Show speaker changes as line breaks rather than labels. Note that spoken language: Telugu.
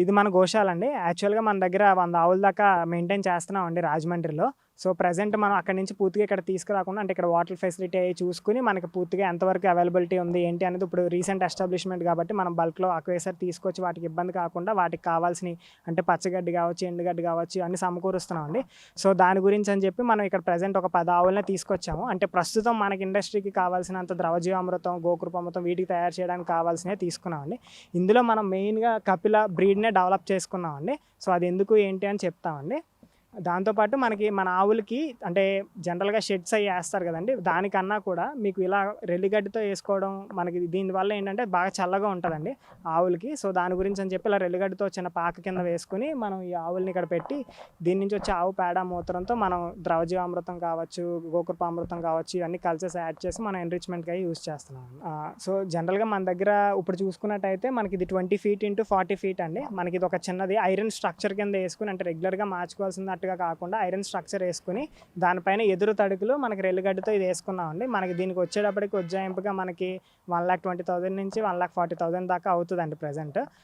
ఇది మన గోశాల అండి యాక్చువల్గా మన దగ్గర వంద ఆవుల దాకా మెయింటైన్ చేస్తున్నాం అండి రాజమండ్రిలో. సో ప్రజెంట్ మనం అక్కడ నుంచి పూర్తిగా ఇక్కడ తీసుకురాకుండా అంటే ఇక్కడ వాటర్ ఫెసిలిటీ అవి చూసుకుని మనకి పూర్తిగా ఎంతవరకు అవైలబిలిటీ ఉంది ఏంటి అనేది ఇప్పుడు రీసెంట్ ఎస్టాబ్లిష్మెంట్ కాబట్టి మనం బల్క్లో అక్వేసర్ తీసుకొచ్చి వాటికి ఇబ్బంది కాకుండా వాటికి కావాల్సిన అంటే పచ్చగడ్డి కావచ్చు ఎండుగడ్డి కావచ్చు అన్ని సమకూరుస్తున్నాం అండి సో దాని గురించి అని చెప్పి మనం ఇక్కడ ప్రజెంట్ ఒక పది ఆవులనే తీసుకొచ్చాము. అంటే ప్రస్తుతం మనకి ఇండస్ట్రీకి కావాల్సినంత ద్రవజీవామృతం గోకృపమృతం వీటికి తయారు చేయడానికి కావాల్సినవి తీసుకున్నామండి. ఇందులో మనం మెయిన్గా కపిల బ్రీడ్ డెవలప్ చేసుకున్నామండి. సో అది ఎందుకు ఏంటి అని చెప్తామండి. దాంతోపాటు మనకి మన ఆవులకి అంటే జనరల్గా షెడ్స్ అవి వేస్తారు కదండి. దానికన్నా కూడా మీకు ఇలా రెల్లిగడ్డితో వేసుకోవడం మనకి దీనివల్ల ఏంటంటే బాగా చల్లగా ఉంటుందండి ఆవులకి. సో దాని గురించి అని చెప్పి ఇలా రెల్లిగడ్డితో చిన్న పాక కింద వేసుకుని మనం ఈ ఆవుల్ని ఇక్కడ పెట్టి దీని నుంచి వచ్చే ఆవు పేడ మూత్రంతో మనం ద్రవజీవామృతం కావచ్చు గోకృపామృతం కావచ్చు ఇవన్నీ కల్చర్స్ యాడ్ చేసి మనం ఎన్రిచ్మెంట్గా యూజ్ యూస్ చేస్తున్నాం. సో జనరల్గా మన దగ్గర ఇప్పుడు చూసుకున్నట్టయితే మనకి ఇది twenty feet into forty feet అండి. మనకి ఇది ఒక చిన్నది ఐరన్ స్ట్రక్చర్ కింద వేసుకుని అంటే రెగ్యులర్గా మార్చుకోవాల్సినట్టుగా కాకుండా ఐరన్ స్ట్రక్చర్ వేసుకుని దానిపైన ఎదురు తడుకులు మనకి రెల్లుగడ్డతో ఇది వేసుకున్నామండి. మనకి దీనికి వచ్చేటప్పటికి ఉజ్జాయింపుగా మనకి వన్ లాక్ ట్వంటీ థౌసండ్ నుంచి వన్ లాక్ ఫార్టీ థౌసండ్ దాకా అవుతుందండి ప్రజెంట్.